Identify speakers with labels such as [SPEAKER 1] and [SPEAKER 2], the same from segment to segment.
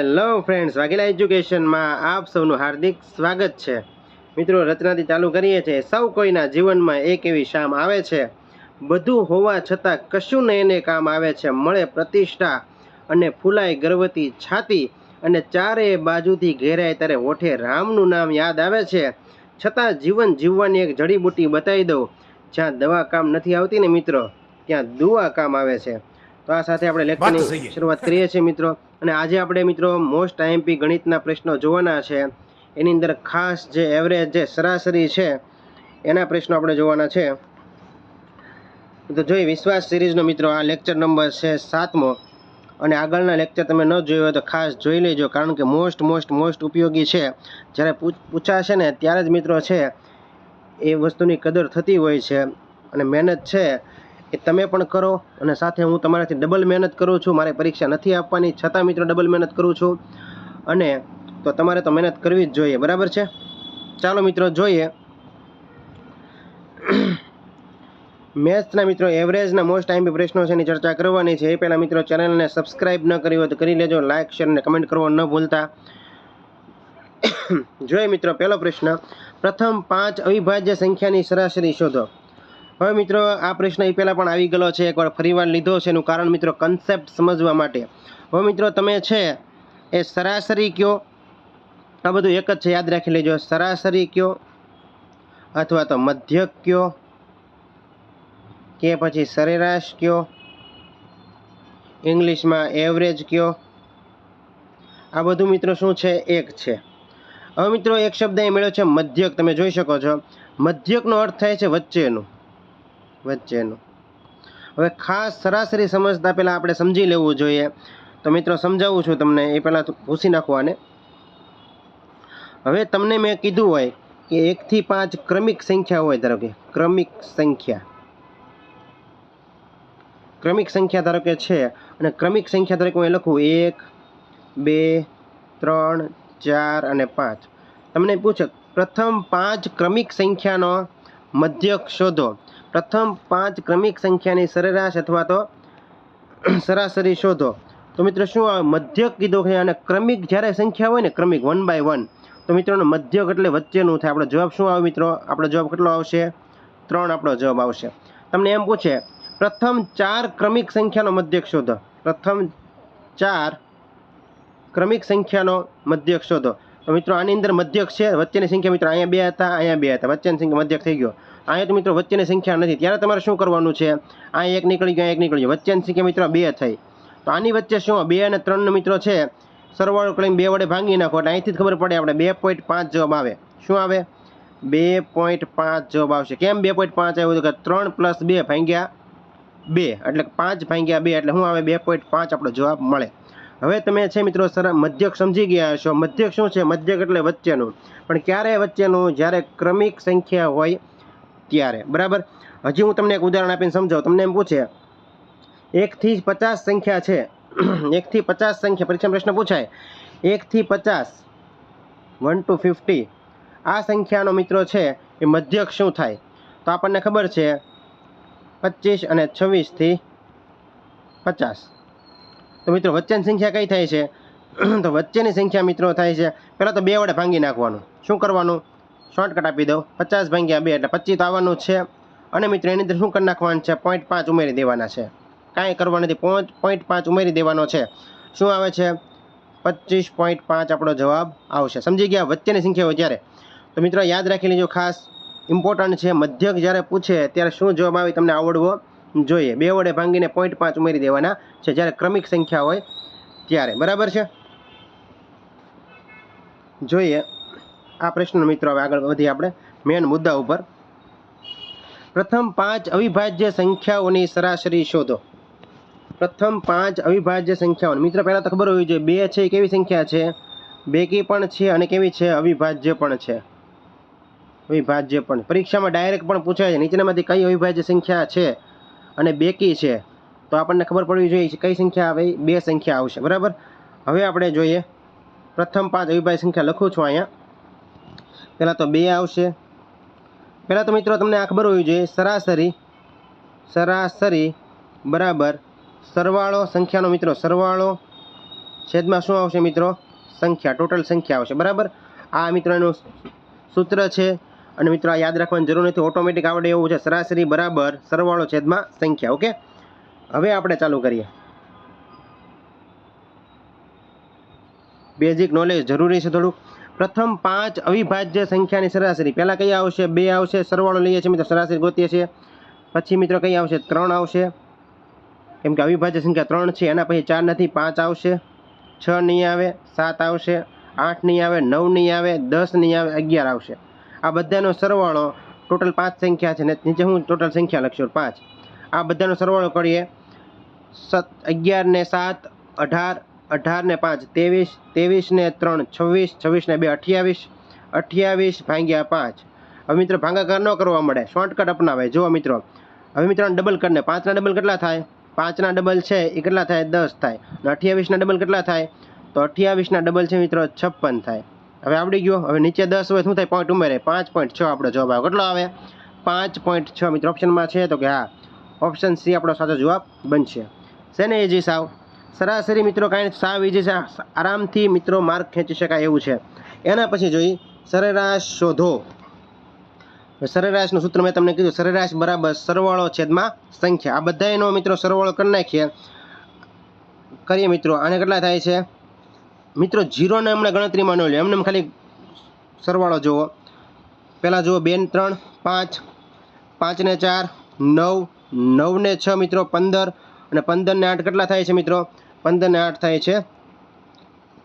[SPEAKER 1] Hello friends Vaghela એજ્યુકેશનમાં આપ સૌનું હાર્દિક સ્વાગત છે. મિત્રો રચનાથી ચાલુ કરીએ છીએ. સૌ કોઈના જીવનમાં એક એવી શામ આવે છે. બધું હોવા છતાં કશું ને એને કામ આવે છે. મળે પ્રતિષ્ઠા અને ફૂલાય ગર્વતી છાતી અને ચારે બાજુથી ઘેરાય ત્યારે હોઠે રામનું નામ યાદ આવે છે. છતાં જીવન જીવવાની એક જડીબુટ્ટી બતાવી દઉં. જ્યાં દવા કામ નથી આવતી ને મિત્રો ત્યાં દુઆ કામ આવે છે. તો આ સાથે આપણે
[SPEAKER 2] લેખનની
[SPEAKER 1] લેક્ચરની શરૂઆત કરીએ છીએ મિત્રો. અને આજે આપણે મિત્રો મોસ્ટ આઈએમપી ગણિતના પ્રશ્નો જોવાના છે. એની અંદર ખાસ જે એવરેજ જે સરાસરી છે, એના પ્રશ્નો આપણે જોવાના છે. તો જોઈ, વિશ્વાસ સિરીઝનો મિત્રો આ લેક્ચર નંબર છે સાતમો. અને આગળના લેક્ચર તમે ન જોયો હોય તો ખાસ જોઈ લેજો, કારણ કે મોસ્ટ મોસ્ટ મોસ્ટ ઉપયોગી છે. જ્યારે પૂછ- પૂછાશે ને ત્યારે જ મિત્રો છે, એ વસ્તુની કદર થતી હોય છે. અને મહેનત છે એ તમે પણ કરો અને સાથે હું તમારાથી ડબલ મહેનત કરું છું. મારે પરીક્ષા નથી આપવાની, છતાં મિત્રો ડબલ મહેનત કરું છું. અને તો તમારે તો મહેનત કરવી જ જોઈએ, બરાબર છે? ચાલો મિત્રો, જોઈએ. મેથ્સના મિત્રો, એવરેજના મોસ્ટ ટાઈમ પ્રશ્નો છે એની ચર્ચા કરવાની છે. એ પહેલાં મિત્રો ચેનલને સબસ્ક્રાઈબ ન કરી હોય તો કરી લેજો લાઇક શેર અને કમેન્ટ કરવા ન ભૂલતા. જોઈએ મિત્રો, પહેલો પ્રશ્ન. પ્રથમ પાંચ અવિભાજ્ય સંખ્યાની સરાસરી શોધો. હવે મિત્રો, આ પ્રશ્ન એ પહેલાં પણ આવી ગયેલો છે. એકવાર ફરીવાર લીધો છે એનું કારણ મિત્રો કન્સેપ્ટ સમજવા માટે. હવે મિત્રો, તમે છે એ સરાસરી કયો? આ બધું એક જ છે, યાદ રાખી લેજો. સરાસરી કયો અથવા તો મધ્યક કયો કે પછી સરેરાશ કયો? ઇંગ્લિશમાં એવરેજ કયો? આ બધું મિત્રો શું છે? એક છે. હવે મિત્રો, એક શબ્દ અહીં મેળ્યો છે મધ્યક. તમે જોઈ શકો છો. મધ્યકનો અર્થ થાય છે વચ્ચેનું. વચ્ચેનું. હવે ખાસ સરાસરી સમજતા પહેલાં આપણે સમજી લેવું જોઈએ. તો મિત્રો સમજાવું છું તમને, એ પહેલાં ભૂસી નાખવાને. હવે તમને મેં કીધું હોય કે એકથી પાંચ ક્રમિક સંખ્યા હોય ધારો કે, ક્રમિક સંખ્યા. ક્રમિક સંખ્યા ધારો કે છે, અને ક્રમિક સંખ્યા તરીકે હું લખું, એક, બે, ત્રણ, ચાર અને પાંચ. તમને પૂછે, પ્રથમ પાંચ ક્રમિક સંખ્યાનો મધ્યક શોધો. પ્રથમ પાંચ ક્રમિક સંખ્યાની સરેરાશ અથવા તો સરાસરી શોધો. તો મિત્રો શું આવે મધ્યક કીધો છે અને ક્રમિક જ્યારે સંખ્યા હોય ને ક્રમિક વન બાય વન. તો મિત્રોનો મધ્યક એટલે વચ્ચેનું થાય. આપણો જવાબ શું આવે મિત્રો? આપણો જવાબ કેટલો આવશે? ત્રણ આપણો જવાબ આવશે. તમને એમ પૂછે, પ્રથમ ચાર ક્રમિક સંખ્યાનો મધ્યક શોધો. પ્રથમ ચાર ક્રમિક સંખ્યાનો મધ્યક શોધો. મિત્રો આની અંદર મધ્યક છે, વચ્ચેની સંખ્યા મિત્રો અહીંયા બે હતા, અહીંયા બે હતા. વચ્ચેની સંખ્યા મધ્યક થઈ ગયો. અહીંયા તો મિત્રો વચ્ચેની સંખ્યા નથી. ત્યારે તમારે શું કરવાનું છે? આ એક નીકળી ગયો એક નીકળી ગયો. વચ્ચેની સંખ્યા મિત્રો બે થઈ. તો આની વચ્ચે શું? બે અને ત્રણનો મિત્રો છે, સરવાળો કરીને બે વડે ભાંગી નાખો. એટલે અહીંથી જ ખબર પડે આપણે બે પોઈન્ટ પાંચ જવાબ આવે. શું આવે? બે પોઈન્ટ પાંચ જવાબ આવશે. કેમ બે પોઈન્ટ પાંચ આવ્યું? કે ત્રણ પ્લસ બે ભાંગ્યા બે. એટલે પાંચ ભાંગ્યા બે. એટલે શું આવે? બે પોઈન્ટ પાંચ આપણો જવાબ મળે. હવે તમે છે મિત્રો સર મધ્યક સમજી ગયા છો મધ્યક શું છે? મધ્યક એટલે વચ્ચેનું. પણ ક્યારે વચ્ચેનું? જ્યારે ક્રમિક સંખ્યા હોય ત્યારે. બરાબર? હજી હું તમને એક ઉદાહરણ આપીને સમજાવું. તમને એમ પૂછે, એકથી પચાસ સંખ્યા છે. એકથી પચાસ સંખ્યા. પરીક્ષા પ્રશ્ન પૂછાય, એકથી પચાસ વન ટુ ફિફ્ટી આ સંખ્યાનો મિત્રો છે એ મધ્યક શું થાય? તો આપણને ખબર છે, પચીસ અને છવ્વીસથી પચાસ. તો મિત્રો, વચ્ચેની સંખ્યા કઈ થાય છે? તો વચ્ચેની સંખ્યા મિત્રો થાય છે, પહેલાં તો બે વડે ભાંગી નાખવાનું. શું કરવાનું? શોર્ટકટ આપી દઉં. પચાસ ભાંગ્યા બે એટલે પચીસ તો આવવાનું છે. અને મિત્રો, એની અંદર શું કરી નાખવાનું છે? પોઈન્ટ પાંચ ઉમેરી દેવાના છે. કાંઈ કરવાનું નથી. પોઈન્ટ પોઈન્ટ પાંચ ઉમેરી દેવાનો છે. શું આવે છે? પચીસ પોઈન્ટ પાંચ આપણો જવાબ આવશે. સમજી ગયા? વચ્ચેની સંખ્યા હોય ત્યારે. તો મિત્રો, યાદ રાખી લેજો, ખાસ ઇમ્પોર્ટન્ટ છે. મધ્યક જ્યારે પૂછે ત્યારે શું જવાબ આવે તમને આવડવો જોઈએ. બે વડે ભાંગીને પોઈન્ટ પાંચ ઉમેરી દેવાના છે. જ્યારે ક્રમિક સંખ્યા હોય ત્યારે. બરાબર છે? જોઈએ. આ પ્રશ્ન મિત્રો હવે આગળ વધી આપણે. મેન મુદ્દા ઉપર. પ્રથમ પાંચ અવિભાજ્ય સંખ્યાઓની સરાસરી શોધો. પ્રથમ પાંચ અવિભાજ્ય સંખ્યાઓ મિત્રો, પહેલાં તો ખબર હોવી જોઈએ, બે છે એ કેવી સંખ્યા છે? બેકી પણ છે અને કેવી છે? અવિભાજ્ય પણ છે. અવિભાજ્ય પણ. પરીક્ષામાં ડાયરેક્ટ પણ પૂછાય છે. નીચેનામાંથી કઈ અવિભાજ્ય સંખ્યા છે? અને બેકી છે. તો આપણને ખબર પડવી જોઈએ કઈ સંખ્યા આવે બે સંખ્યા આવશે. બરાબર? હવે આપણે જોઈએ. પ્રથમ પાંચ અવિભાજ્ય સંખ્યા લખું છું અહીંયા. પહેલાં તો બે આવશે. પહેલાં તો મિત્રો તમને આ ખબર હોવી જોઈએ, સરાસરી સરાસરી બરાબર સરવાળો સંખ્યાનો મિત્રો, સરવાળો છેદમાં શું આવશે મિત્રો? સંખ્યા, ટોટલ સંખ્યા આવશે. બરાબર? આ મિત્રો એનું સૂત્ર છે. અને મિત્રો યાદ રાખવાની જરૂર નથી ઓટોમેટિક આવડે એવું છે, સરાસરી બરાબર સરવાળો છેદમાં સંખ્યા ઓકે હવે આપણે ચાલુ કરીએ. બેઝિક નોલેજ જરૂરી છે થોડુંક. પ્રથમ પાંચ અવિભાજ્ય સંખ્યાની સરાસરી. પહેલાં કઈ આવશે? બે આવશે, સરવાળો લઈએ છીએ મિત્રો, સરાસરી ગોતીએ છીએ. પછી મિત્રો કઈ આવશે? ત્રણ આવશે. કેમ કે અવિભાજ્ય સંખ્યા ત્રણ છે, એના પછી ચાર નથી, પાંચ આવશે. છ નહીં આવે, સાત આવશે. આઠ નહીં આવે, નવ નહીં આવે, દસ નહીં આવે, અગિયાર આવશે. આ બધાનો સરવાળો ટોટલ પાંચ સંખ્યા છે ને નીચે હું ટોટલ સંખ્યા લખશું પાંચ. આ બધાનો સરવાળો કરીએ. સત, અગિયાર ને સાત, અઢાર અઢાર ને પાંચ, ત્રેવીસ ત્રેવીસ ને ત્રણ, છવ્વીસ છવ્વીસ ને બે, અઠ્યાવીસ અઠ્યાવીસ ભાંગ્યા પાંચ. હવે મિત્રો ભાંગાકાર ન કરવા મળે શોર્ટકટ અપનાવે જુઓ મિત્રો, હવે મિત્રો ડબલ કરીને પાંચના ડબલ કેટલા થાય? પાંચના ડબલ છે, એ કેટલા થાય? દસ થાય. અને અઠ્યાવીસના ડબલ કેટલા થાય? તો અઠ્યાવીસના ડબલ છે મિત્રો, છપ્પન થાય. હવે આવડી ગયો. હવે નીચે દસ હોય શું થાય? પોઈન્ટ ઉમેરે પાંચ પોઈન્ટ છ આપણો જવાબ આવે. કેટલો આવે? પાંચ પોઈન્ટ છ મિત્રો ઓપ્શનમાં છે તો કે હા. ઓપ્શન સી આપણો સાચો જવાબ બનશે. છે ને એજી સાવ સરાસરી મિત્રો કાંઈ સાવ ઈજી છે. આરામથી મિત્રો માર્ક ખેંચી શકાય એવું છે. એના પછી જોઈ, સરેરાશ શોધો. સરેરાશનું સૂત્ર મેં તમને કીધું. સરેરાશ બરાબર સરવાળો છેદમાં સંખ્યા. આ બધાનો મિત્રો સરવાળો કરી નાખીએ. કરીએ મિત્રો. આને કેટલા થાય છે? મિત્રો જીરોને હમણાં ગણતરીમાં ન લે એમને ખાલી સરવાળો જુઓ પહેલાં જુઓ બે ત્રણ, પાંચ પાંચને ચાર, નવ નવને છ મિત્રો, પંદર, અને પંદરને આઠ કેટલા થાય છે મિત્રો? પંદરને આઠ થાય છે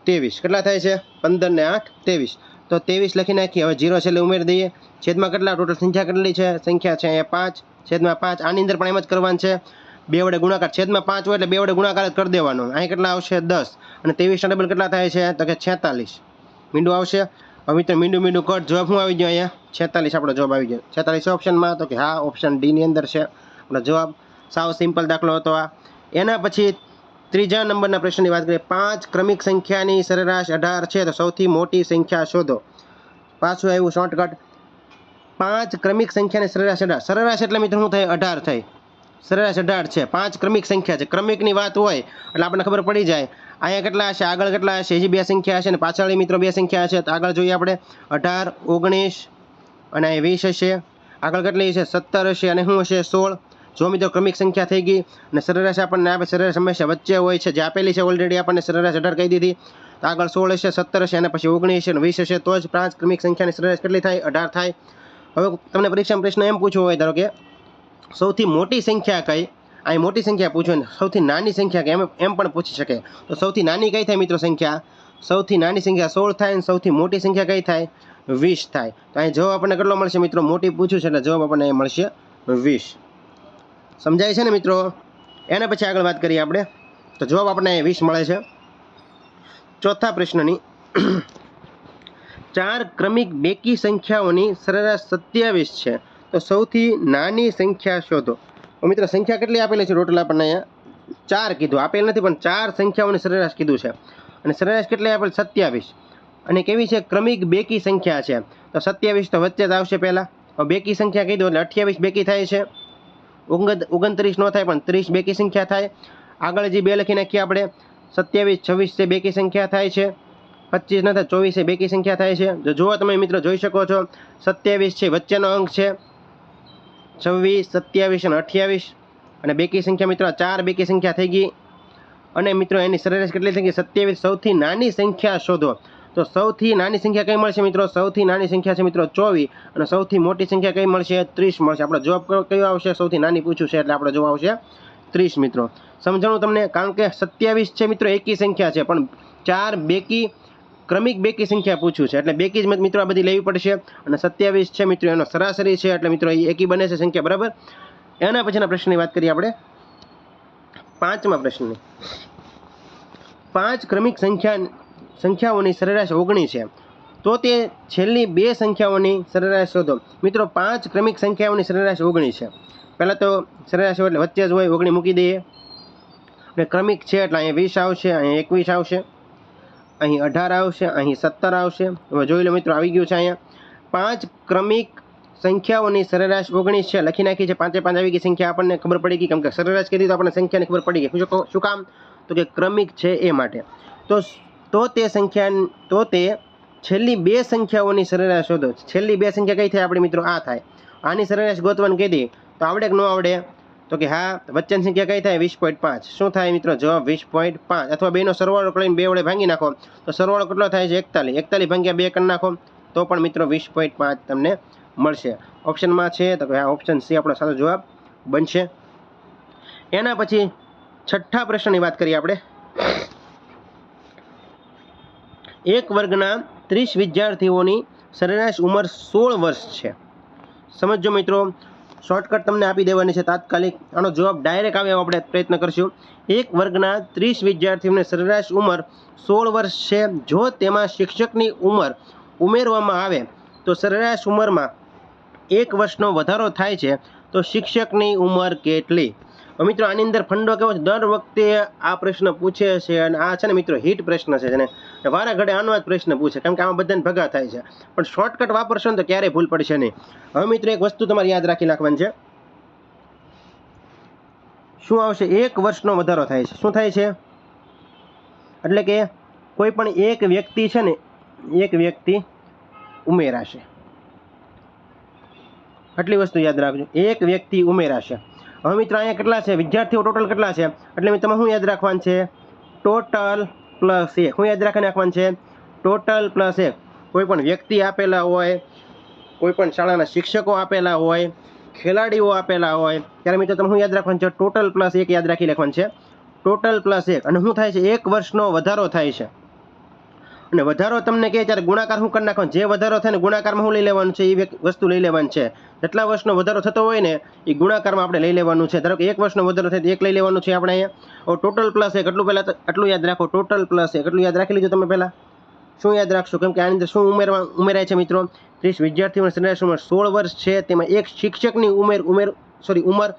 [SPEAKER 1] ત્રેવીસ. કેટલા થાય છે? પંદરને આઠ, ત્રેવીસ. તો ત્રેવીસ લખી નાખીએ હવે જીરો છેલ્લે ઉમેરી દઈએ. છેદમાં કેટલા? ટોટલ સંખ્યા કેટલી છે? સંખ્યા છે અહીંયા પાંચ. છેદમાં પાંચ. આની અંદર પણ એમ જ કરવાનું છે. બે વડે ગુણાકાર છેદમાં પાંચ હોય એટલે બે વડે ગુણાકાર જ કરી દેવાનો. અહીં કેટલા આવશે? દસ. અને ત્રેવીસના ડબલ કેટલા થાય છે? તો કે છેતાલીસ. મીંડું આવશે? હવે મિત્રો મીંડું મીંડું કટ. જવાબ શું આવી ગયો અહીંયા? છેતાલીસ આપણો જવાબ આવી ગયો. છેતાલીસ ઓપ્શનમાં તો કે હા ઓપ્શન ડીની અંદર છે. આપણો જવાબ સાવ સિમ્પલ દાખલો હતો આ. એના પછી ત્રીજા નંબરના પ્રશ્નની વાત કરીએ. પાંચ ક્રમિક સંખ્યાની સરેરાશ અઢાર છે, તો સૌથી મોટી સંખ્યા શોધો. પાછું આવ્યું શોર્ટકટ પાંચ ક્રમિક સંખ્યાની સરેરાશ અઢાર. સરેરાશ એટલે મિત્રો શું થાય? અઢાર થાય. સરેરાશ અઢાર છે. પાંચ ક્રમિક સંખ્યા છે. ક્રમિકની વાત હોય, એટલે આપણને ખબર પડી જાય. અહીંયા કેટલા હશે? આગળ કેટલા હશે? હજી બે સંખ્યા હશે અને પાછળની મિત્રો બે સંખ્યા હશે. તો આગળ જોઈએ આપણે. અઢાર, ઓગણીસ અને અહીં વીસ હશે. આગળ કેટલી હશે? સત્તર હશે અને શું હશે? સોળ. જો મિત્રો ક્રમિક સંખ્યા થઈ ગઈ અને સરેરાશ આપણને આપે સરેરાશ હંમેશા વચ્ચે હોય છે. જે આપેલી છે ઓલરેડી આપણને સરેરાશ અઢાર કહી દીધી. તો આગળ સોળ હશે, સત્તર હશે અને પછી ઓગણીસ હશે વીસ હશે. તો જ પાંચ ક્રમિક સંખ્યાની સરેરાશ કેટલી થાય? અઢાર થાય. હવે તમને પરીક્ષામાં પ્રશ્ન એમ પૂછવો હોય, ધારો કે સૌથી મોટી સંખ્યા કઈ? અહીં મોટી સંખ્યા પૂછો ને. સૌથી નાની સંખ્યા એમ એમ પણ પૂછી શકે. તો સૌથી નાની કઈ થાય મિત્રો સંખ્યા? સૌથી નાની સંખ્યા સોળ થાય અને સૌથી મોટી સંખ્યા કઈ થાય? વીસ થાય. તો અહીં જવાબ આપણને કેટલો મળશે મિત્રો? મોટી પૂછ્યું છે એટલે જવાબ આપણને મળશે વીસ. સમજાય છે ને મિત્રો? એના પછી આગળ વાત કરીએ આપણે. તો જવાબ આપણને વીસ મળે છે. ચોથા પ્રશ્નની. ચાર ક્રમિક બેકી સંખ્યાઓની સરેરાશ સત્યાવીસ છે. તો સૌથી નાની સંખ્યા શોધો. મિત્રો, સંખ્યા કેટલી આપેલી છે ટોટલ આપણને અહીંયા? ચાર કીધું. આપેલ નથી, પણ ચાર સંખ્યાઓની સરેરાશ કીધું છે. અને સરેરાશ કેટલી આપેલ? સત્યાવીસ. અને કેવી છે? ક્રમિક બેકી સંખ્યા છે. તો સત્યાવીસ તો વચ્ચે જ આવશે પહેલાં. બેકી સંખ્યા કીધું એટલે અઠ્યાવીસ બેકી થાય છે. ઓગણ ઓગણત્રીસ ન થાય, પણ ત્રીસ બેકી સંખ્યા થાય. આગળ જે બે લખી નાખીએ આપણે. સત્યાવીસ, છવ્વીસ છે, બેકી સંખ્યા થાય છે. પચીસ ન થાય, ચોવીસ બેકી સંખ્યા થાય છે. જો જુઓ તમે મિત્રો, જોઈ શકો છો. સત્યાવીસ છે, વચ્ચેનો અંક છે. છવ્વીસ, સત્યાવીસ અને અઠ્યાવીસ. અને બેકી સંખ્યા મિત્રો ચાર બેકી સંખ્યા થઈ ગઈ. અને મિત્રો, એની સરેરાશ કેટલી થઈ ગઈ? સત્યાવીસ. સૌથી નાની સંખ્યા શોધો. તો સૌથી નાની સંખ્યા કઈ મળશે મિત્રો? સૌથી નાની સંખ્યા છે મિત્રો ચોવીસ. અને સૌથી મોટી સંખ્યા કઈ મળશે? ત્રીસ મળશે. આપણો જવાબ કયો- આવશે? સૌથી નાની પૂછ્યું છે એટલે આપણો જવાબ આવશે ત્રીસ મિત્રો. સમજાણું તમને? કારણ કે સત્યાવીસ છે મિત્રો, એકી સંખ્યા છે. પણ ચાર બેકી ક્રમિક બેકી સંખ્યા પૂછ્યું છે. એટલે બેકી જ મિત્રો આ બધી લેવી પડશે. અને સત્યાવીસ છે મિત્રો, એનો સરાસરી છે. એટલે મિત્રો એ એકી બને છે સંખ્યા, બરાબર? એના પછીના પ્રશ્નની વાત કરીએ આપણે. પાંચમા પ્રશ્નની. પાંચ ક્રમિક સંખ્યા, સંખ્યાઓની સરેરાશ ઓગણીસ છે. તો તે છેલ્લી બે સંખ્યાઓની સરેરાશ શોધો. મિત્રો, પાંચ ક્રમિક સંખ્યાઓની સરેરાશ ઓગણીસ છે. પહેલાં તો સરેરાશ એટલે વચ્ચે જ હોય, ઓગણી મૂકી દઈએ. અને ક્રમિક છે એટલે અહીંયા વીસ આવશે, અહીંયા એકવીસ આવશે. અહીં અઢાર આવશે, અહીં સત્તર આવશે. હવે જોઈ લો મિત્રો, આવી ગયું છે અહીંયા. પાંચ ક્રમિક સંખ્યાઓની સરેરાશ ઓગણીસ છે. લખી નાખી છે, પાંચે પાંચ આવી ગઈ સંખ્યા આપણને ખબર પડી ગઈ. કેમ કે સરેરાશ કરી તો આપણને સંખ્યાની ખબર પડી ગઈ. શું કામ? તો કે ક્રમિક છે એ માટે. તો તો તે સંખ્યા તો તે છેલ્લી બે સંખ્યાઓની સરેરાશ શોધો. છેલ્લી બે સંખ્યા કઈ થાય આપણે મિત્રો? આ થાય. આની સરેરાશ ગોતવાનું દઈએ. તો આવડે કે ન આવડે? તો કે હા, વચ્ચેની સંખ્યા કઈ થાય? વીસ પોઈન્ટ પાંચ. શું થાય મિત્રો? જવાબ વીસ પોઈન્ટ પાંચ. અથવા બેનો સરવાળો કરીને બે વડે ભાંગી નાખો. તો સરવાળો કેટલો થાય છે? એકતાલીસ. એકતાલીસ ભાંગ્યા બે કરી નાખો. તો પણ મિત્રો વીસ પોઈન્ટ પાંચ તમને મળશે. ઓપ્શનમાં છે, તો કે હા ઓપ્શન સી આપણો સાચો જવાબ બનશે. એના પછી છઠ્ઠા પ્રશ્નની વાત કરીએ આપણે. એક વર્ગના ત્રીસ વિદ્યાર્થીઓની સરેરાશ ઉંમર સોળ વર્ષ છે. સમજો મિત્રો શોર્ટકટ તમને આપી દેવાની છે તાત્કાલિક. આનો જવાબ ડાયરેક્ટ આવે આપણે પ્રયત્ન કરશું. એક વર્ગના ત્રીસ વિદ્યાર્થીઓની સરેરાશ ઉંમર સોળ વર્ષ છે. જો તેમાં શિક્ષકની ઉંમર ઉમેરવામાં આવે, તો સરેરાશ ઉંમરમાં એક વર્ષનો વધારો થાય છે. તો શિક્ષકની ઉંમર કેટલી? મિત્રો આની અંદર ફંડો કેવો છે? દર વખતે આ પ્રશ્ન પૂછે છે અને આ છે ને મિત્રો હિટ પ્રશ્ન છે જેને વારા ઘડે આનો જ પ્રશ્ન પૂછે કારણ કે આમાં બધાને ભગા થાય છે. પણ શોર્ટકટ વાપરશો ને તો ક્યારેય ભૂલ પડશે નહીં. હવે મિત્રો, એક વસ્તુ તમારે યાદ રાખી નાખવાની છે. શું આવશે? એક વર્ષનો વધારો થાય છે. શું થાય છે? એટલે કે કોઈ પણ એક વ્યક્તિ છે ને, એક વ્યક્તિ ઉમેરાશે. આટલી વસ્તુ યાદ રાખજો. એક વ્યક્તિ ઉમેરાશે. હવે મિત્રો, અહીંયા કેટલા છે? વિદ્યાર્થીઓ ટોટલ કેટલા છે? એટલે તમે શું યાદ રાખવાનું છે? ટોટલ પ્લસ એક. શું યાદ રાખી નાખવાનું છે. ટોટલ પ્લસ એક. કોઈ પણ વ્યક્તિ આપેલા હોય, કોઈ પણ શાળાના શિક્ષકો આપેલા હોય, ખેલાડીઓ આપેલા હોય, ત્યારે મિત્રો તમે શું યાદ રાખવાનું છે. ટોટલ પ્લસ એક યાદ રાખી લેખવાનું છે. ટોટલ પ્લસ એક. અને શું થાય છે? એક વર્ષનો વધારો થાય છે. અને વધારો તમને કહે ત્યારે ગુણાકાર હું કરી નાખવાનો. જે વધારો થાય ને ગુણાકારમાં હું લઈ લેવાનું છે એ વસ્તુ લઈ લેવાની છે. જેટલા વર્ષનો વધારો થતો હોય ને એ ગુણાકારમાં આપણે લઈ લેવાનું છે. ધારો કે એક વર્ષનો વધારો થાય તો એક લઈ લેવાનું છે આપણે અહીંયા. ટોટલ પ્લસ એક એટલું પહેલાં આટલું યાદ રાખો. ટોટલ પ્લસ એક એટલું યાદ રાખી લીધું તમે પહેલાં. શું યાદ રાખશો? કેમ કે આની અંદર શું ઉમેરવા, ઉમેરાય છે મિત્રો? ત્રીસ વિદ્યાર્થીઓની સરેરાશ ઉંમર સોળ વર્ષ છે. તેમાં એક શિક્ષકની ઉમેર ઉમેર સોરી ઉંમર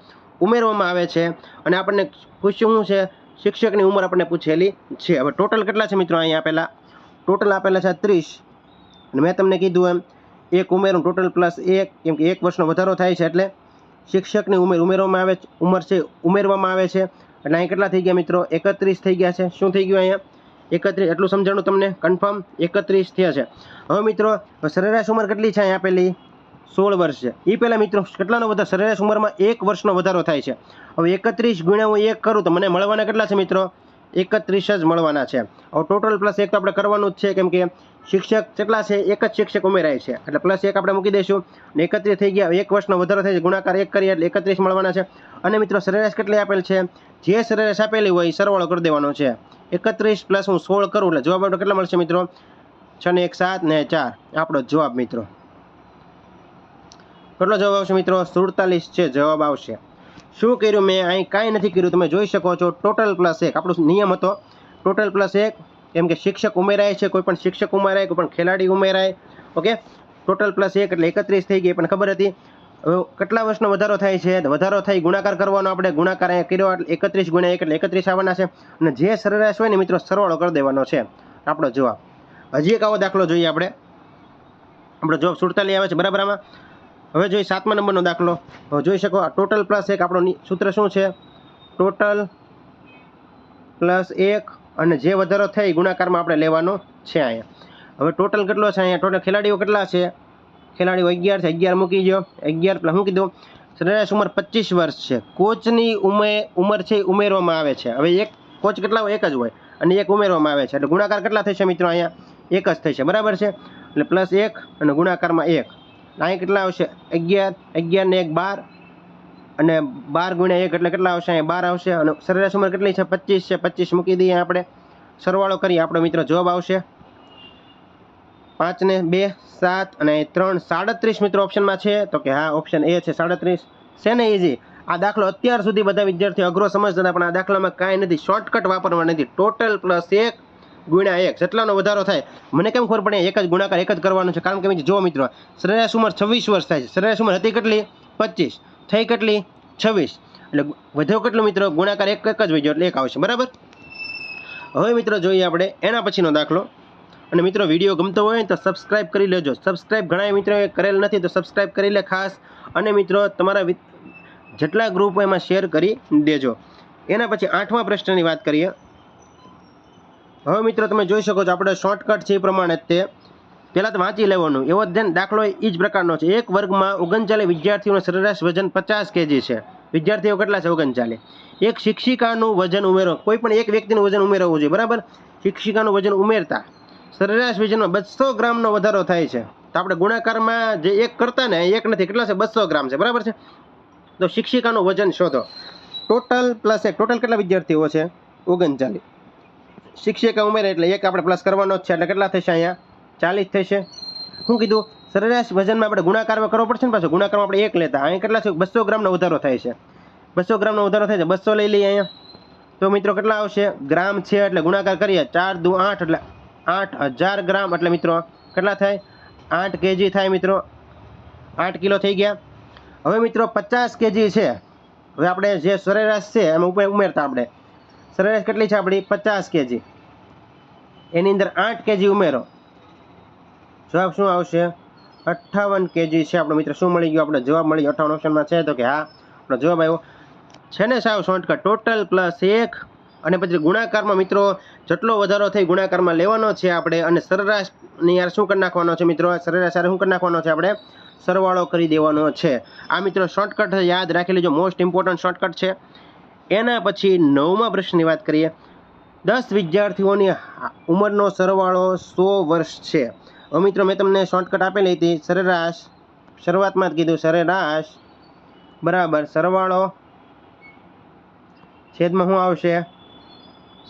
[SPEAKER 1] ઉમેરવામાં આવે છે. અને આપણને પૂછ્યું શું છે? શિક્ષકની ઉંમર આપણને પૂછેલી છે. હવે ટોટલ કેટલા છે મિત્રો અહીંયા આપેલા ટોટલ આપેલા છે ત્રીસ. અને મેં તમને કીધું એમ, એક ઉમેરું ટોટલ પ્લસ એક, કેમ કે એક વર્ષનો વધારો થાય છે એટલે શિક્ષકની ઉમેર ઉમેરવામાં આવે છે, ઉંમર છે, ઉમેરવામાં આવે છે. એટલે અહીં કેટલા થઈ ગયા મિત્રો? એકત્રીસ થઈ ગયા છે. શું થઈ ગયું અહીંયા? એકત્રીસ, એટલું સમજાણું તમને? કન્ફર્મ? એકત્રીસ થયા છે. હવે મિત્રો સરેરાશ ઉંમર કેટલી છે અહીંયા આપેલી? સોળ વર્ષ છે. એ પહેલાં મિત્રો, કેટલાનો વધારો? સરેરાશ ઉંમરમાં એક વર્ષનો વધારો થાય છે. હવે એકત્રીસ ગુણ્યા હું એક કરું તો મને મળવાના કેટલા છે મિત્રો? એકત્રીસ જ મળવાના છે. હવે ટોટલ પ્લસ એક તો આપણે કરવાનું જ છે, કેમ કે શિક્ષક કેટલા છે, એક જ શિક્ષક ઉમેરાય છે. એટલે પ્લસ એક આપણે મૂકી દઈશું. અને એકત્રીસ થઈ ગયા એક વર્ષનો વધારો થાય છે, ગુણાકાર એક કરીએ એટલે એકત્રીસ મળવાના છે. અને મિત્રો સરેરાશ કેટલી આપેલ છે? જે સરેરાશ આપેલી હોય એ સરવાળો કરી દેવાનો છે. એકત્રીસ પ્લસ હું સોળ કરું એટલે જવાબ આપણો કેટલા મળશે મિત્રો? છ ને એક સાત ને ચાર. આપણો જવાબ મિત્રો. કેટલો જવાબ આવશે મિત્રો? સુડતાલીસ છે, જવાબ આવશે. શું કર્યું? મેં અહીં કાંઈ નથી કર્યું. તમે જોઈ શકો છો ટોટલ પ્લસ એક. આપણો નિયમ હતો. ટોટલ પ્લસ એક કેમ કે શિક્ષક ઉમેરાય છે, કોઈ પણ શિક્ષક ઉમેરાય, કોઈ પણ ખેલાડી ઉમેરાય. ઓકે ટોટલ પ્લસ એક એટલે એકત્રીસ થઈ ગઈ. પણ ખબર હતી હવે કેટલા વર્ષનો વધારો થાય છે? વધારો થાય, ગુણાકાર કરવાનો આપણે. ગુણાકાર અહીંયા કર્યો, એટલે એકત્રીસ ગુણ્યા એક એટલે એકત્રીસ આવવાના છે. અને જે સરેરાશ હોય ને મિત્રો, સરવાળો કરી દેવાનો છે. આપણો જવાબ. હજી એક આવો દાખલો જોઈએ આપણે. આપણો જવાબ સુડતાલી આવે છે, બરાબર આમાં? હવે જોઈએ સાતમા નંબરનો દાખલો જોઈ શકો ટોટલ પ્લસ એક આપણો સૂત્ર શું છે? ટોટલ પ્લસ એક અને જે વધારો થાય ગુણાકારમાં આપણે લેવાનો છે અહીંયા. હવે ટોટલ કેટલો છે અહીંયા? ટોટલ ખેલાડીઓ કેટલા છે? ખેલાડીઓ અગિયાર છે. અગિયાર મૂકી દો અગિયાર પ્લસ મૂકી દો સરેરાશ ઉંમર પચીસ વર્ષ છે. કોચની ઉમે ઉંમર છે ઉમેરવામાં આવે છે. હવે એક કોચ કેટલા હોય? એક જ હોય. અને એક ઉમેરવામાં આવે છે. એટલે ગુણાકાર કેટલા થશે મિત્રો અહીંયા? એક જ થશે. બરાબર છે? એટલે પ્લસ એક અને ગુણાકારમાં એક. અહીં કેટલા આવશે? અગિયાર અગિયાર ને એક બાર. અને બાર ગુણ્યા એક એટલે કેટલા આવશે? અહીંયા બાર આવશે. અને સરેરાશ ઉંમર કેટલી છે? પચીસ છે. પચીસ મૂકી દઈએ આપણે. સરવાળો કરીએ. આપણો મિત્રો જવાબ આવશે. પાંચ ને બે, સાત અને ત્રણ. સાડત્રીસ મિત્રો ઓપ્શનમાં છે. તો કે હા, ઓપ્શન એ છે. સાડત્રીસ. છે ને ઇઝી આ દાખલો અત્યાર સુધી બધા વિદ્યાર્થીઓ અઘરો સમજતા હતા, પણ આ દાખલામાં કાંઈ નથી. શોર્ટકટ વાપરવા નથી. ટોટલ પ્લસ એક. ગુણ્યા એક. જેટલાનો વધારો થાય, મને કેમ ખબર પડે? એક જ ગુણાકાર, એક જ કરવાનો છે. કારણ કે જો મિત્રો, સરેરાશ ઉંમર છવ્વીસ વર્ષ થાય છે. સરેરાશ ઉંમર હતી કેટલી? પચીસ. થઈ કેટલી? છવ્વીસ. એટલે વધ્યો કેટલો મિત્રો? ગુણાકાર એક એક જ વધ્યો, એટલે એક આવશે. બરાબર? હવે મિત્રો જોઈએ આપણે એના પછીનો દાખલો. અને મિત્રો, વીડિયો ગમતો હોય તો સબસ્ક્રાઈબ કરી લેજો. સબસ્ક્રાઈબ ઘણા મિત્રોએ કરેલ નથી તો સબસ્ક્રાઈબ કરી લે ખાસ. અને મિત્રો, તમારા જેટલા ગ્રુપ એમાં શેર કરી દેજો. એના પછી આઠમા પ્રશ્નની વાત કરીએ. હવે મિત્રો તમે જોઈ શકો છો, આપણે શોર્ટકટ છે એ પ્રમાણે તે. પહેલાં તો વાંચી લેવાનું. એવો ધ્યાન દાખલો એ જ પ્રકારનો છે. એક વર્ગમાં ઓગણચાલીસ વિદ્યાર્થીઓનું સરેરાશ વજન પચાસ કેજી છે. વિદ્યાર્થીઓ કેટલા છે? ઓગણચાલીસ. એક શિક્ષિકાનું વજન ઉમેરો. કોઈ પણ એક વ્યક્તિનું વજન ઉમેરવું જોઈએ, બરાબર? શિક્ષિકાનું વજન ઉમેરતા સરેરાશ વજનમાં બસો ગ્રામનો વધારો થાય છે. તો આપણે ગુણાકારમાં જે એક કરતા ને એક નથી. કેટલા છે? બસો ગ્રામ છે. બરાબર છે? તો શિક્ષિકાનું વજન શોધો. ટોટલ પ્લસ એક. ટોટલ કેટલા વિદ્યાર્થીઓ છે? ઓગણચાલીસ. શિક્ષિકા ઉમેરે એટલે એક આપણે પ્લસ કરવાનો જ છે. એટલે કેટલા થશે અહીંયા? ચાલીસ થશે. શું કીધું, સરેરાશ વજનમાં આપણે ગુણાકાર કરવો પડશે ને પાછો? ગુણાકારમાં આપણે એક લેતા. અહીંયા કેટલા છે? બસો ગ્રામનો વધારો થાય છે. બસો ગ્રામનો વધારો થાય છે. બસો લઈ લઈએ અહીંયા. તો મિત્રો કેટલા આવશે? ગ્રામ છે એટલે ગુણાકાર કરીએ. ચાર દુ આઠ એટલે આઠ હજાર ગ્રામ. એટલે મિત્રો કેટલા થાય? આઠ કેજી થાય મિત્રો. આઠ કિલો થઈ ગયા. હવે મિત્રો પચાસ કેજી છે. હવે આપણે જે સરેરાશ છે, એમાં ઉપર ઉમેરતા આપણે. સરેરાશ કેટલી છે આપણી? પચાસ કેજી. એની અંદર આઠ કેજી ઉમેરો. જવાબ શું આવશે? અઠ્ઠાવન કેજી છે આપણો મિત્ર. શું મળી ગયું? આપણે જવાબ મળી ગયો. અઠ્ઠાવન ઓપ્શનમાં છે તો કે હા, આપણો જવાબ આવ્યો. છે ને સાવ શોર્ટકટ ટોટલ પ્લસ એક. અને પછી ગુણાકારમાં મિત્રો, જેટલો વધારો થઈ ગુણાકારમાં લેવાનો છે આપણે. અને સરેરાશની યાર શું કરી નાખવાનો છે મિત્રો? સરેરાશ યાર શું કરી નાખવાનો છે આપણે? સરવાળો કરી દેવાનો છે. આ મિત્રો શોર્ટકટ યાદ રાખી લેજો. મોસ્ટ ઇમ્પોર્ટન્ટ શોર્ટકટ છે. એના પછી નવમા પ્રશ્નની વાત કરીએ. દસ વિદ્યાર્થીઓની ઉંમરનો સરવાળો સો વર્ષ છે. હવે મિત્રો, મેં તમને શોર્ટકટ આપેલી હતી. સરેરાશ, શરૂઆતમાં જ કીધું સરેરાશ, બરાબર, સરવાળો છેદમાં શું આવશે?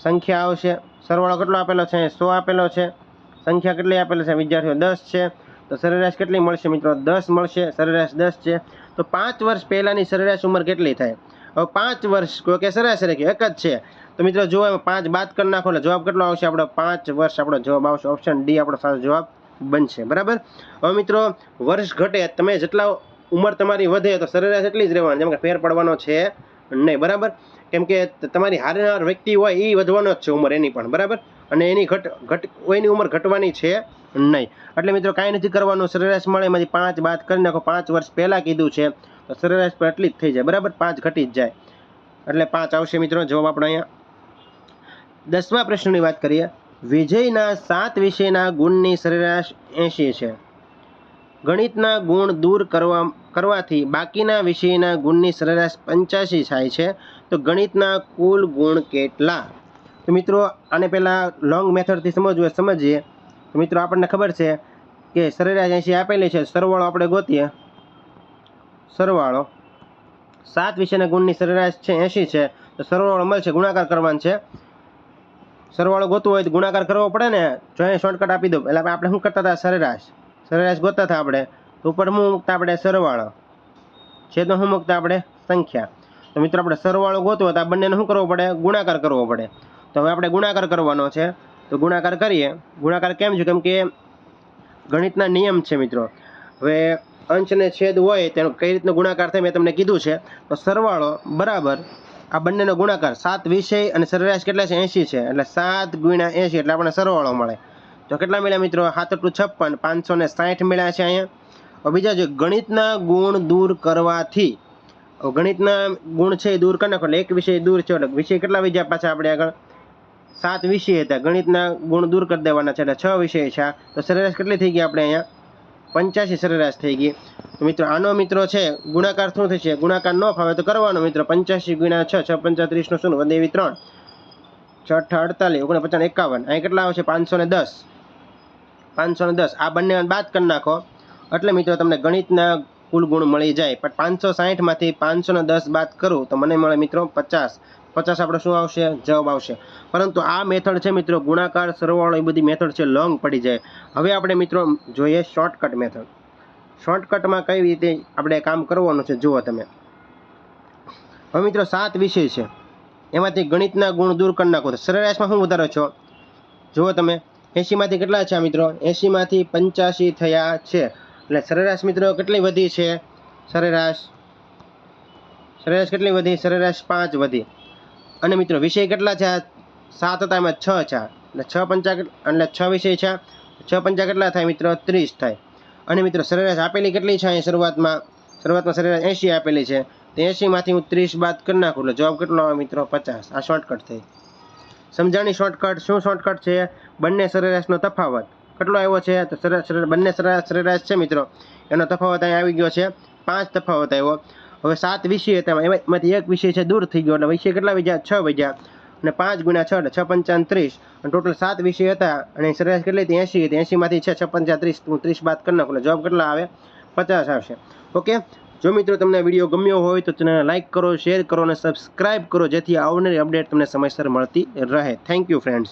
[SPEAKER 1] સંખ્યા આવશે. સરવાળો કેટલો આપેલો છે? સો આપેલો છે. સંખ્યા કેટલી આપેલી છે? વિદ્યાર્થીઓ, દસ છે. તો સરેરાશ કેટલી મળશે મિત્રો? દસ મળશે. સરેરાશ દસ છે. તો પાંચ વર્ષ પહેલાંની સરેરાશ ઉંમર કેટલી થાય? પાંચ વર્ષ કે સરેરાશ કે એક જ છે. તો મિત્રો જો એમાં પાંચ બાદ કરી નાખો, એટલે જવાબ કેટલો આવશે? આપણો પાંચ વર્ષ આપણો જવાબ આવશે. ઓપ્શન ડી આપણો સાચો જવાબ બનશે. બરાબર? હવે મિત્રો, વર્ષ ઘટે, તમે જેટલા ઉંમર તમારી વધે તો સરેરાશ એટલી જ રહેવાની, જેમ કે ફેર પડવાનો છે નહીં. બરાબર? કેમ કે તમારી હારનાર વ્યક્તિ હોય એ વધવાનો જ છે ઉંમર એની પણ. બરાબર? અને એની ઘટ ઘટ, એની ઉંમર ઘટવાની છે નહીં. એટલે મિત્રો કાંઈ નથી કરવાનું. સરેરાશ મળે, એમાંથી પાંચ બાદ કરી નાખો. પાંચ વર્ષ પહેલાં કીધું છે. તો સરેરાશ પણ એટલી જ થઈ જાય. બરાબર પાંચ ઘટી જ જાય. એટલે પાંચ આવશે મિત્રો, જવાબ આપણે અહીંયા. દસમા પ્રશ્નની વાત કરીએ. વિજયના સાત વિષયના ગુણની સરેરાશ એંશી છે. ગણિતના ગુણ દૂર કરવા, કરવાથી બાકીના વિષયના ગુણની સરેરાશ પંચ્યાસી થાય છે. તો ગણિતના કુલ ગુણ કેટલા? તો મિત્રો, આને પહેલાં લોંગ મેથડથી સમજવું, સમજીએ. તો મિત્રો, આપણને ખબર છે કે સરેરાશ એંશી આપેલી છે. સરવાળો આપણે ગોતીએ. સરવાળો. સાત વિશેના ગુણની સરેરાશ છે એંશી છે, તો સરવાળો મળશે, ગુણાકાર કરવાનો છે. સરવાળો ગોતવો હોય તો ગુણાકાર કરવો પડે ને જો અહીં શોર્ટકટ આપી દઉં. એટલે આપણે શું કરતા હતા? સરેરાશ. સરેરાશ ગોતતા હતા આપણે. તો ઉપર શું મૂકતા આપણે? સરવાળો. છેદમાં શું મૂકતા આપણે? સંખ્યા. તો મિત્રો આપણે સરવાળો ગોતવો તો આ બંનેને શું કરવો પડે? ગુણાકાર કરવો પડે. તો હવે આપણે ગુણાકાર કરવાનો છે. તો ગુણાકાર કરીએ. ગુણાકાર કેમ છે? કેમ કે ગણિતના નિયમ છે મિત્રો. હવે અંશ અને છેદ હોય તેનો કઈ રીતનો ગુણાકાર થાય મેં તમને કીધું છે, તો સરવાળો બરાબર આ બંનેનો ગુણાકાર સાત વિષય અને સરેરાશ કેટલા છે? એંશી છે. એટલે સાત ગુણ્યા એંશી એટલે આપણને સરવાળો મળે. તો કેટલા મળ્યા મિત્રો? સાત ટુ છપ્પન, પાંચસો ને સાઠ મળ્યા છે અહીંયા. બીજા જો ગણિતના ગુણ દૂર કરવાથી ગણિતના ગુણ છે એ દૂર કરી નાખો એટલે એક વિષય દૂર છે એટલે વિષય કેટલા વિજ્યા પાછા આપણે આગળ? સાત વિષય હતા. ગણિતના ગુણ દૂર કરી દેવાના છે એટલે છ વિષય છે. તો સરેરાશ કેટલી થઈ ગઈ આપણે અહીંયા? પંચ્યાસી સરેરાશ થઈ ગઈ. તો મિત્રો, આનો મિત્રો છે, ગુણાકાર શું થશે? ગુણાકાર ન ફાવે તો કરવાનો મિત્રો, પંચ્યાસી ગુણ્યા છ છ પંચાત્રીસનું શું વધે એવી ત્રણ. છ અઠા અડતાલીસ, ઓગણપચાસ એકાવન. અહીં કેટલા આવશે? પાંચસો ને દસ. પાંચસો ને દસ. આ બંને બાદ કરી નાખો. એટલે મિત્રો, તમને ગણિતના કુલ ગુણ મળી જાય. પણ પાંચસો સાહીઠમાંથી પાંચસો ને દસ બાદ કરું તો મને મળે મિત્રો પચાસ. પચાસ આપણે શું આવશે? જવાબ આવશે. પરંતુ આ મેથડ છે મિત્રો, ગુણાકાર, સરવાળો, એ બધી મેથડ છે લોંગ પડી જાય. હવે આપણે મિત્રો જોઈએ શોર્ટકટ મેથડ શોર્ટકટમાં કઈ રીતે આપણે કામ કરવાનું છે, જુઓ તમે. હવે મિત્રો, સાત વિષય છે. એમાંથી ગણિતના ગુણ દૂર કરી નાખો. સરેરાશમાં શું વધારો છો? જુઓ તમે. એંશીમાંથી કેટલા છે, મિત્રો? એંશીમાંથી પંચ્યાસી થયા છે. એટલે સરેરાશ મિત્રો કેટલી વધી છે? સરેરાશ. સરેરાશ કેટલી વધી? સરેરાશ પાંચ વધી. અને મિત્રો, વિષય કેટલા છે? સાત હતા એમાં છ છે. એટલે છ પંચા એટલે છ વિષય છે. છ પંચા કેટલા થાય મિત્રો? ત્રીસ થાય. અને મિત્રો, સરેરાશ આપેલી કેટલી છે અહીં શરૂઆતમાં? શરૂઆતમાં સરેરાશ એંશી આપેલી છે. તો એંશીમાંથી હું ત્રીસ બાદ કરી નાખું, એટલે જવાબ કેટલો આવે મિત્રો? પચાસ. આ શોર્ટકટ થઈ સમજાણી શોર્ટકટ શું શોર્ટકટ છે? બંને સરેરાશનો તફાવત. કેટલો આવ્યો છે? તો સરેરાશ, બંને સરેરાશ સરેરાશ છે મિત્રો. એનો તફાવત અહીં આવી ગયો છે. પાંચ તફાવત આવ્યો. હવે સાત વિષય હતા. એમાંથી એક વિષય છે દૂર થઈ ગયો. એટલે વિષય કેટલા વજ્યા છ વજ્યા અને પાંચ ગુણ્યા છ એટલે છ પંચાવન ત્રીસ. અને ટોટલ સાત વિષય હતા. અને સરેરાશ કેટલી? હતી એંશી હતી એંશીમાંથી છે છ પંચા ત્રીસ. હું ત્રીસ બાદ કરી નાખું. એટલે જવાબ કેટલા આવે? પચાસ આવશે. ઓકે? જો મિત્રો તમને વીડિયો ગમ્યો હોય તો તેને લાઇક કરો, શેર કરો અને સબસ્ક્રાઇબ કરો, જેથી આવનારી અપડેટ તમને સમયસર મળતી રહે. Thank you, friends.